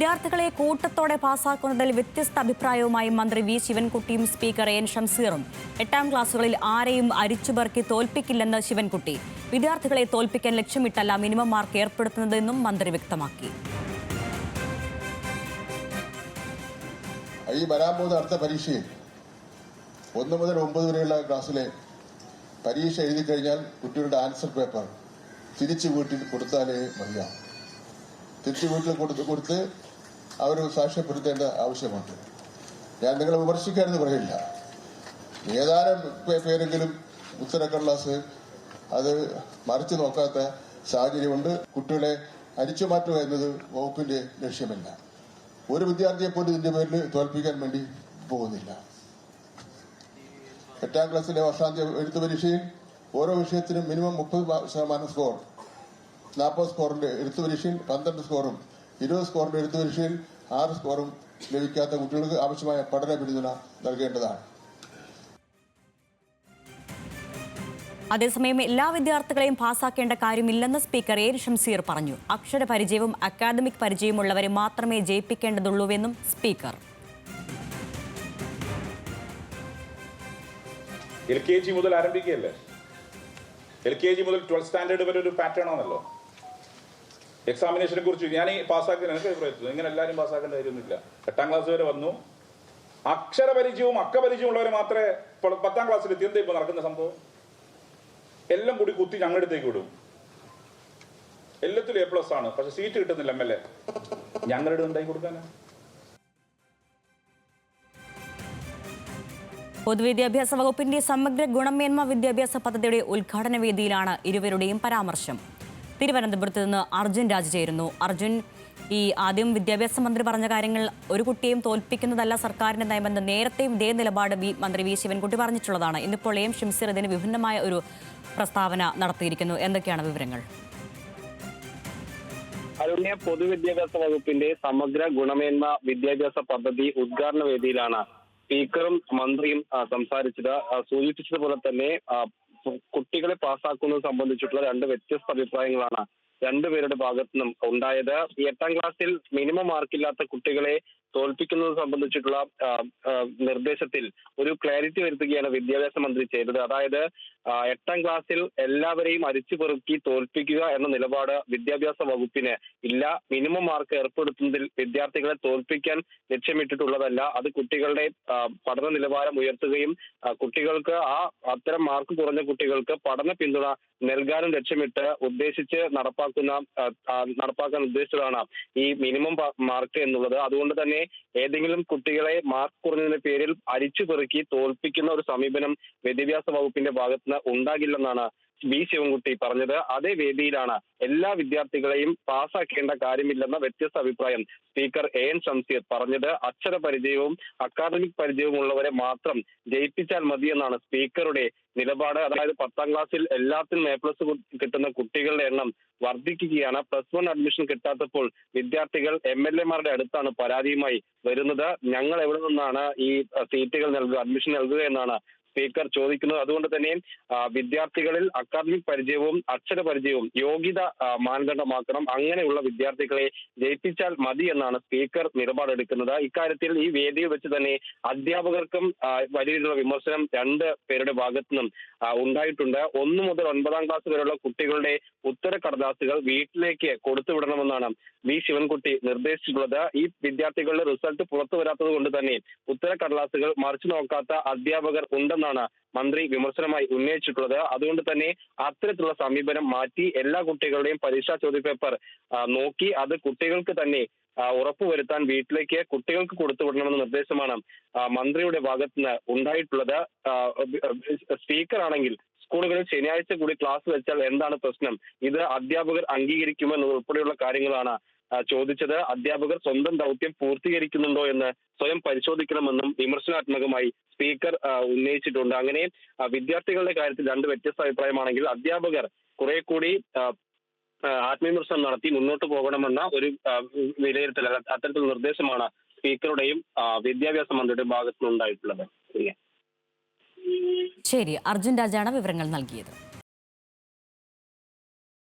വിദ്യാർത്ഥികളെ കൂട്ടത്തോടെ പാസാക്കുന്നതിൽ വ്യത്യസ്ത അഭിപ്രായവുമായി മന്ത്രി വി ശിവൻകുട്ടിയും സ്പീക്കർ എൻ ഷംസീറും എട്ടാം ക്ലാസ്സുകളിൽ ആരെയും അരിച്ചുപെറുക്കി തോൽപ്പിക്കില്ലെന്ന് ശിവൻകുട്ടി. വിദ്യാർത്ഥികളെ തോൽപ്പിക്കാൻ ലക്ഷ്യമിട്ടല്ല മിനിമം മാർക്ക് ഏർപ്പെടുത്തുന്നതെന്നും മന്ത്രി വ്യക്തമാക്കി. ഈ വരാൻ പോകുന്ന അടുത്ത പരീക്ഷയിൽ ഒന്ന് മുതൽ ഒമ്പത് വരെയുള്ള ക്ലാസ്സിലെ പരീക്ഷ എഴുതി കഴിഞ്ഞാൽ കുട്ടികളുടെ ആൻസർ പേപ്പർ തിരിച്ചു വീട്ടിൽ കൊടുത്താലേ മതിയാവും. തിരിച്ചു വീട്ടിൽ കൊടുത്ത് കൊടുത്ത് അവർ സാക്ഷ്യപ്പെടുത്തേണ്ട ആവശ്യമുണ്ട്. ഞാൻ നിങ്ങളെ വിമർശിക്കാനെന്ന് പറയില്ല. ഏതാനും പേരെങ്കിലും ഉത്തരക്കടലാസ് അത് മറിച്ചു നോക്കാത്ത സാഹചര്യമുണ്ട്. കുട്ടികളെ അരിച്ചു മാറ്റുക എന്നത് വകുപ്പിന്റെ ലക്ഷ്യമല്ല. ഒരു വിദ്യാർത്ഥിയെ പോലും ഇതിന്റെ പേരിൽ തോൽപ്പിക്കാൻ വേണ്ടി പോകുന്നില്ല. എട്ടാം ക്ലാസ്സിലെ വർഷാന്ത്യ എഴുത്ത് പരീക്ഷയിൽ ഓരോ വിഷയത്തിനും മിനിമം മുപ്പത് ശതമാനം സ്കോർ നാൽപ്പത് സ്കോറിന്റെ എഴുത്ത് പരീക്ഷയിൽ പന്ത്രണ്ട് സ്കോറും ഇരുപത് സ്കോറിന്റെ എഴുത്ത് പരീക്ഷയിൽ ആറ് സ്കോറും ലഭിക്കാത്ത കുട്ടികൾക്ക് ആവശ്യമായ പഠന പിന്തുണ നൽകേണ്ടതാണ്. അതേസമയം എല്ലാ വിദ്യാർത്ഥികളെയും പാസ്സാക്കേണ്ട കാര്യമില്ലെന്ന് സ്പീക്കർ എ. ഷംസീർ പറഞ്ഞു. അക്ഷര പരിചയവും അക്കാദമിക് പരിചയമുള്ളവരെ മാത്രമേ ജയിപ്പിക്കേണ്ടതുള്ളൂവെന്നും സ്പീക്കർ. എൽ കെ ജി മുതൽ ആരംഭിക്കുകയല്ലേ? എൽ കെ ജി മുതൽ ട്വൽത്ത് സ്റ്റാൻഡേർഡ് വരെ ഒരു പാറ്റേൺ ആണല്ലോ. എക്സാമിനേഷനെ കുറിച്ച് ഞാൻ ഈ പാസ്സാക്കി എനിക്ക് അഭിപ്രായത്തിൽ ഇങ്ങനെ എല്ലാവരും പാസ്സാക്കേണ്ട കാര്യമൊന്നുമില്ല. എട്ടാം ക്ലാസ് വരെ വന്നു. അക്ഷരപരിചയവും അക്കപരിചയവും ഉള്ളവരെ മാത്രമേ ഇപ്പോൾ പത്താം ക്ലാസ്സിൽ എത്തി എന്താ ഇപ്പോൾ നടക്കുന്ന സംഭവം? എല്ലാം കൂടി കുത്തി ഞങ്ങളുടെ അടുത്തേക്ക് വിടും. എല്ലാത്തിലും എ പ്ലസ് ആണ്. പക്ഷെ സീറ്റ് കിട്ടുന്നില്ല എം എൽ എ ഞങ്ങളുടെ ഉണ്ടായി കൊടുക്കാനാ? പൊതുവിദ്യാഭ്യാസ വകുപ്പിന്റെ സമഗ്ര ഗുണമേന്മ വിദ്യാഭ്യാസ പദ്ധതിയുടെ ഉദ്ഘാടന വേദിയിലാണ് ഇരുവരുടെയും പരാമർശം. തിരുവനന്തപുരത്ത് നിന്ന് അർജുൻ രാജ് ചേരുന്നു അർജുൻ ഈ ആദ്യം വിദ്യാഭ്യാസ മന്ത്രി പറഞ്ഞ കാര്യങ്ങൾ ഒരു കുട്ടിയെയും തോൽപ്പിക്കുന്നതല്ല സർക്കാരിന്റെ നയമെന്ന് നേരത്തെയും ഇതേ നിലപാട് വി മന്ത്രി വി ശിവൻകുട്ടി പറഞ്ഞിട്ടുള്ളതാണ്. ഇന്നിപ്പോൾ എം ഷിംസിർ ഇതിന് വിഭിന്നമായ ഒരു പ്രസ്താവന നടത്തിയിരിക്കുന്നു. എന്തൊക്കെയാണ് വിവരങ്ങൾ? അരുണ്യ പൊതുവിദ്യാഭ്യാസ വകുപ്പിന്റെ സമഗ്ര ഗുണമേന്മ വിദ്യാഭ്യാസ പദ്ധതി ഉദ്ഘാടന വേദിയിലാണ് സ്പീക്കറും മന്ത്രിയും സംസാരിച്ചത്. സൂചിപ്പിച്ചതുപോലെ തന്നെ കുട്ടികളെ പാസ്സാക്കുന്നത് സംബന്ധിച്ചിട്ടുള്ള രണ്ട് വ്യത്യസ്ത അഭിപ്രായങ്ങളാണ് രണ്ടുപേരുടെ ഭാഗത്തു നിന്നും ഉണ്ടായത്. എട്ടാം ക്ലാസ്സിൽ മിനിമം മാർക്കില്ലാത്ത കുട്ടികളെ തോൽപ്പിക്കുന്നത് സംബന്ധിച്ചിട്ടുള്ള നിർദ്ദേശത്തിൽ ഒരു ക്ലാരിറ്റി വരുത്തുകയാണ് വിദ്യാഭ്യാസ മന്ത്രി ചെയ്തത്. അതായത് എട്ടാം ക്ലാസ്സിൽ എല്ലാവരെയും അരിച്ചു പെറുക്കി തോൽപ്പിക്കുക എന്ന നിലപാട് വിദ്യാഭ്യാസ വകുപ്പിന് ഇല്ല. മിനിമം മാർക്ക് ഏർപ്പെടുത്തുന്നതിൽ വിദ്യാർത്ഥികളെ തോൽപ്പിക്കാൻ ലക്ഷ്യമിട്ടിട്ടുള്ളതല്ല. അത് കുട്ടികളുടെ പഠന നിലവാരം ഉയർത്തുകയും കുട്ടികൾക്ക് ആ അത്തരം മാർക്ക് കുറഞ്ഞ കുട്ടികൾക്ക് പഠന പിന്തുണ നൽകാനും ലക്ഷ്യമിട്ട് ഉദ്ദേശിച്ച് നടപ്പാക്കുന്ന നടപ്പാക്കാൻ ഉദ്ദേശിച്ചതാണ് ഈ മിനിമം മാർക്ക് എന്നുള്ളത്. അതുകൊണ്ട് തന്നെ ഏതെങ്കിലും കുട്ടികളെ മാർക്ക് കുറഞ്ഞതിന്റെ പേരിൽ അരിച്ചു പെറുക്കി തോൽപ്പിക്കുന്ന ഒരു സമീപനം വിദ്യാഭ്യാസ വകുപ്പിന്റെ ഭാഗത്തുനിന്ന് ഉണ്ടാകില്ലെന്നാണ് ബി ശിവൻകുട്ടി പറഞ്ഞത് അതേ വേദിയിലാണ് എല്ലാ വിദ്യാർത്ഥികളെയും പാസ്സാക്കേണ്ട കാര്യമില്ലെന്ന വ്യത്യസ്ത അഭിപ്രായം സ്പീക്കർ എ എൻ ഷംസീർ പറഞ്ഞത്. അക്ഷര പരിചയവും അക്കാദമിക് പരിചയവും ഉള്ളവരെ മാത്രം ജയിപ്പിച്ചാൽ മതിയെന്നാണ് സ്പീക്കറുടെ നിലപാട്. അതായത് പത്താം ക്ലാസ്സിൽ എല്ലാത്തിനും എ പ്ലസ് കിട്ടുന്ന കുട്ടികളുടെ എണ്ണം വർദ്ധിക്കുകയാണ്. പ്ലസ് വൺ അഡ്മിഷൻ കിട്ടാത്തപ്പോൾ വിദ്യാർത്ഥികൾ എം എൽ എമാരുടെ അടുത്താണ് പരാതിയുമായി വരുന്നത്. ഞങ്ങൾ എവിടെ നിന്നാണ് ഈ സീറ്റുകൾ നൽകുക അഡ്മിഷൻ നൽകുക എന്നാണ് സ്പീക്കർ ചോദിക്കുന്നത് അതുകൊണ്ട് തന്നെ വിദ്യാർത്ഥികളിൽ അക്കാദമിക് പരിചയവും അക്ഷര പരിചയവും യോഗ്യത മാനദണ്ഡമാക്കണം. അങ്ങനെയുള്ള വിദ്യാർത്ഥികളെ ജയിപ്പിച്ചാൽ മതി എന്നാണ് സ്പീക്കർ നിലപാടെടുക്കുന്നത്. ഇക്കാര്യത്തിൽ ഈ വേദിയിൽ വെച്ച് തന്നെ അധ്യാപകർക്കും വലിയ രീതിയിലുള്ള വിമർശനം രണ്ട് പേരുടെ ഭാഗത്തു നിന്നും ഉണ്ടായിട്ടുണ്ട്. ഒന്ന് മുതൽ ഒൻപതാം ക്ലാസ് വരെയുള്ള കുട്ടികളുടെ ഉത്തര കടലാസുകൾ വീട്ടിലേക്ക് കൊടുത്തുവിടണമെന്നാണ് വി. ശിവൻകുട്ടി നിർദ്ദേശിച്ചിട്ടുള്ളത്. ഈ വിദ്യാർത്ഥികളുടെ റിസൾട്ട് പുറത്തു വരാത്തത് കൊണ്ട് തന്നെ ഉത്തര കടലാസുകൾ മറിച്ചു നോക്കാത്ത അധ്യാപകർ ഉണ്ടെന്നാണ് മന്ത്രി വിമർശനമായി ഉന്നയിച്ചിട്ടുള്ളത്. അതുകൊണ്ട് തന്നെ അത്തരത്തിലുള്ള സമീപനം മാറ്റി എല്ലാ കുട്ടികളുടെയും പരീക്ഷാ ചോദ്യപേപ്പർ നോക്കി അത് കുട്ടികൾക്ക് തന്നെ ഉറപ്പുവരുത്താൻ വീട്ടിലേക്ക് കുട്ടികൾക്ക് കൊടുത്തുവിടണമെന്ന നിർദ്ദേശമാണ് മന്ത്രിയുടെ ഭാഗത്തുനിന്ന് ഉണ്ടായിട്ടുള്ളത്. സ്പീക്കർ ആണെങ്കിൽ സ്കൂളുകളിൽ ശനിയാഴ്ച കൂടി ക്ലാസ് വെച്ചാൽ എന്താണ് പ്രശ്നം? ഇത് അധ്യാപകർ അംഗീകരിക്കുമെന്നത് ഉൾപ്പെടെയുള്ള കാര്യങ്ങളാണ് ചോദിച്ചത് അധ്യാപകർ സ്വന്തം ദൗത്യം പൂർത്തീകരിക്കുന്നുണ്ടോ എന്ന് സ്വയം പരിശോധിക്കണമെന്നും വിമർശനാത്മകമായി സ്പീക്കർ ഉന്നയിച്ചിട്ടുണ്ട്. അങ്ങനെ വിദ്യാർത്ഥികളുടെ കാര്യത്തിൽ രണ്ട് വ്യത്യസ്ത അഭിപ്രായമാണെങ്കിൽ അധ്യാപകർ കുറെ കൂടി ആത്മവിമർശനം നടത്തി മുന്നോട്ട് പോകണമെന്ന ഒരു വിലയിരുത്തൽ അത്തരത്തിൽ നിർദ്ദേശമാണ് സ്പീക്കറുടെയും വിദ്യാഭ്യാസ മന്ത്രിയുടെയും ഭാഗത്തുനിന്നുണ്ടായിട്ടുള്ളത്. ശരി അർജുൻ രാജാണ് വിവരങ്ങൾ നൽകിയത്.